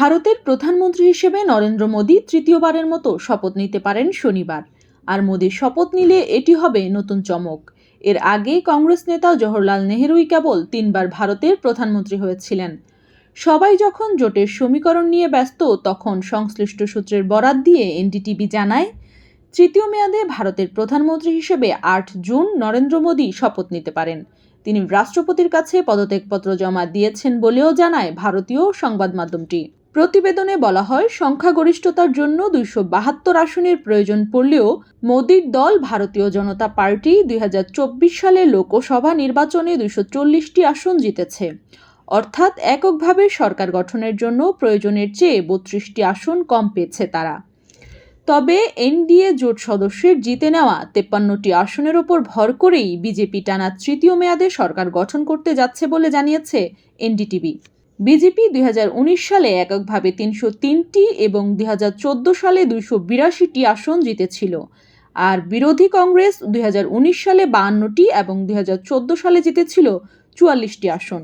ভারতের প্রধানমন্ত্রী হিসেবে নরেন্দ্র মোদী তৃতীয়বারের মতো শপথ নিতে পারেন শনিবার। আর মোদীর শপথ নিলে এটি হবে নতুন চমক। এর আগে কংগ্রেস নেতা জওহরলাল নেহরুই কেবল তিনবার ভারতের প্রধানমন্ত্রী হয়েছিলেন। সবাই যখন জোটের সমীকরণ নিয়ে ব্যস্ত, তখন সংশ্লিষ্ট সূত্রের বরাত দিয়ে এনডিটিভি জানায়, তৃতীয় মেয়াদে ভারতের প্রধানমন্ত্রী হিসেবে আট জুন নরেন্দ্র মোদী শপথ নিতে পারেন। তিনি রাষ্ট্রপতির কাছে পদত্যাগপত্র জমা দিয়েছেন বলেও জানায় ভারতীয় সংবাদ মাধ্যমটি। প্রতিবেদনে বলা হয়, সংখ্যাগরিষ্ঠতার জন্য দুইশো বাহাত্তর আসনের প্রয়োজন পড়লেও মোদীর দল ভারতীয় জনতা পার্টি দুই সালে লোকসভা নির্বাচনে দুইশো চল্লিশটি আসন জিতেছে। অর্থাৎ এককভাবে সরকার গঠনের জন্য প্রয়োজনের চেয়ে বত্রিশটি আসন কম পেয়েছে তারা। তবে এনডিএ জোট সদস্যের জিতে নেওয়া তেপ্পান্নটি আসনের ওপর ভর করেই বিজেপি টানা তৃতীয় মেয়াদে সরকার গঠন করতে যাচ্ছে বলে জানিয়েছে এনডিটিভি। বিজেপি দুই হাজার উনিশ সালে এককভাবে তিনশো তিনটি এবং দুই হাজার চোদ্দ সালে দুইশো বিরাশিটি আসন জিতেছিল। আর বিরোধী কংগ্রেস দুই হাজার উনিশ সালে বাহান্নটি এবং দুই হাজার চোদ্দ সালে জিতেছিল চুয়াল্লিশটি আসন।